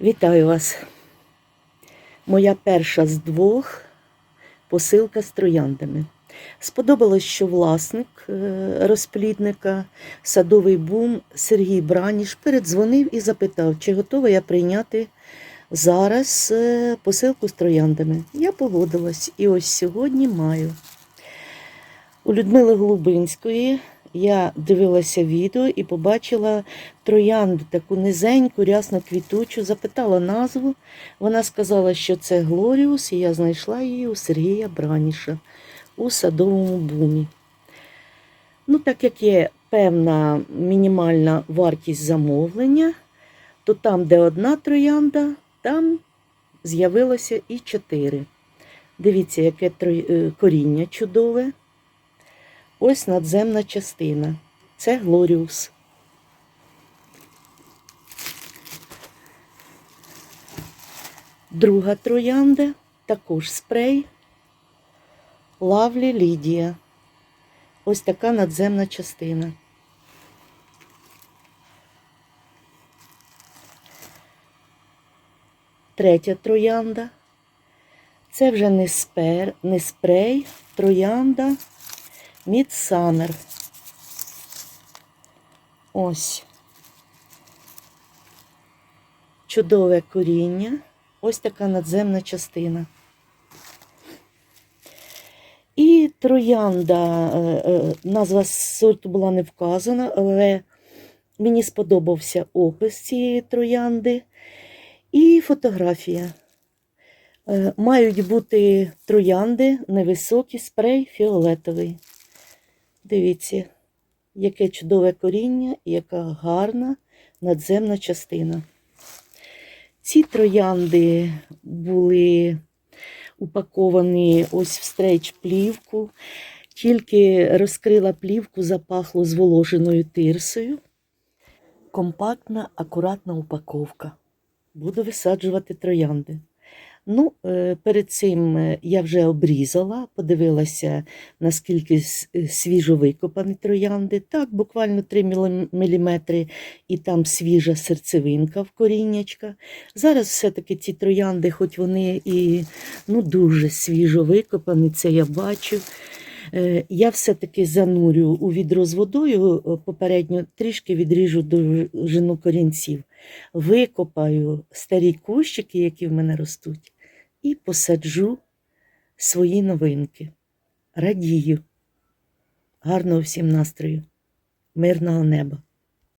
Вітаю вас. Моя перша з двох посилка з трояндами. Сподобалось, що власник е, розплідника, садовий бум Сергій Браніш передзвонив і запитав, чи готова я прийняти зараз е, посилку з трояндами. Я погодилась і ось сьогодні маю. У Людмили Голубинської я дивилася відео і побачила троянду, таку низеньку, рясно квітучу, запитала назву. Вона сказала, що це Глоріус, і я знайшла її у Сергія Браніша у садовому бумі. Ну, так як є певна мінімальна вартість замовлення, то там, де одна троянда, там з'явилося і чотири. Дивіться, яке е, коріння чудове. Ось надземна частина. Це Глоріус. Друга троянда, також спрей. Лавлі Лідія. Ось така надземна частина. Третя троянда. Це вже не, спер, не спрей, троянда. Мідсамер. Ось. Чудове коріння. Ось така надземна частина. І троянда, е, е, назва сорту була не вказана, але мені сподобався опис цієї троянди і фотографія. Е, Мають бути троянди невисокі, спрей фіолетовий. Дивіться, яке чудове коріння і яка гарна надземна частина. Ці троянди були упаковані ось в стрейч плівку. Тільки розкрила плівку, запахло зволоженою тирсою. Компактна, акуратна упаковка. Буду висаджувати троянди. Ну, е, перед цим е, я вже обрізала, подивилася, наскільки е, свіжо викопані троянди. Так, буквально 3 мм, і там свіжа серцевинка в коріннячка. Зараз все-таки ці троянди, хоч вони і ну, дуже свіжо викопані, це я бачу. Я все-таки занурю у відро з водою, попередньо трішки відріжу довжину корінців, викопаю старі кущики, які в мене ростуть, і посаджу свої новинки. Радію. Гарного всім настрою, мирного неба.